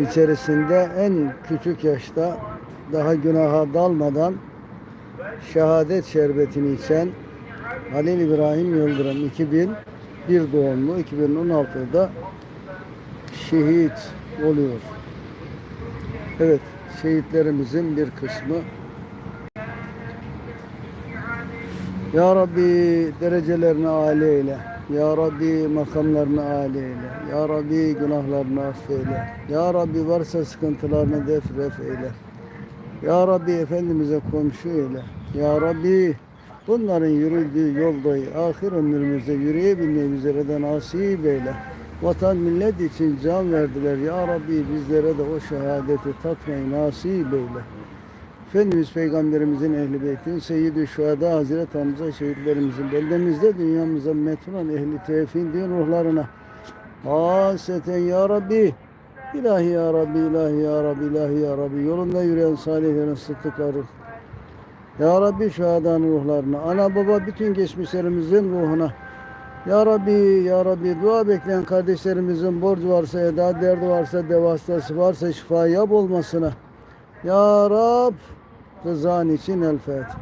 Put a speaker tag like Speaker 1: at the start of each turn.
Speaker 1: içerisinde en küçük yaşta daha günaha dalmadan şehadet şerbetini içen Halil İbrahim Yıldırım 2001 doğumlu 2016'da şehit oluyor. Evet, şehitlerimizin bir kısmı Ya Rabbi derecelerini âli eyle. Ya Rabbi makamlarını âli eyle. Ya Rabbi günahlarını affeyle. Ya Rabbi varsa sıkıntılarını def ref eyle. Ya Rabbi Efendimiz'e komşu eyle. Ya Rabbi bunların yürüdüğü yoldayı ahir ömrümüzde yürüyebilmeyi bizlere de nasip eyle. Vatan millet için can verdiler. Ya Rabbi bizlere de o şehadeti tatmayı nasip eyle. Efendimiz Peygamberimizin ehli beytin, Seyyid-i Şuhada Hazreti Hamza şehitlerimizin beldemizde dünyamıza metunan ehli tevfin din ruhlarına haseten ya Rabbi ilahi ya Rabbi ilahi ya Rabbi ilahi ya Rabbi yolunda yürüyen salihlerin sıddıkları ya Rabbi şuhadanın ruhlarına ana baba bütün geçmişlerimizin ruhuna ya Rabbi, Ya Rabbi dua bekleyen kardeşlerimizin borcu varsa, eda derdi varsa, devastası varsa şifa yap olmasına. يا رب تزاني شنو الفاتحه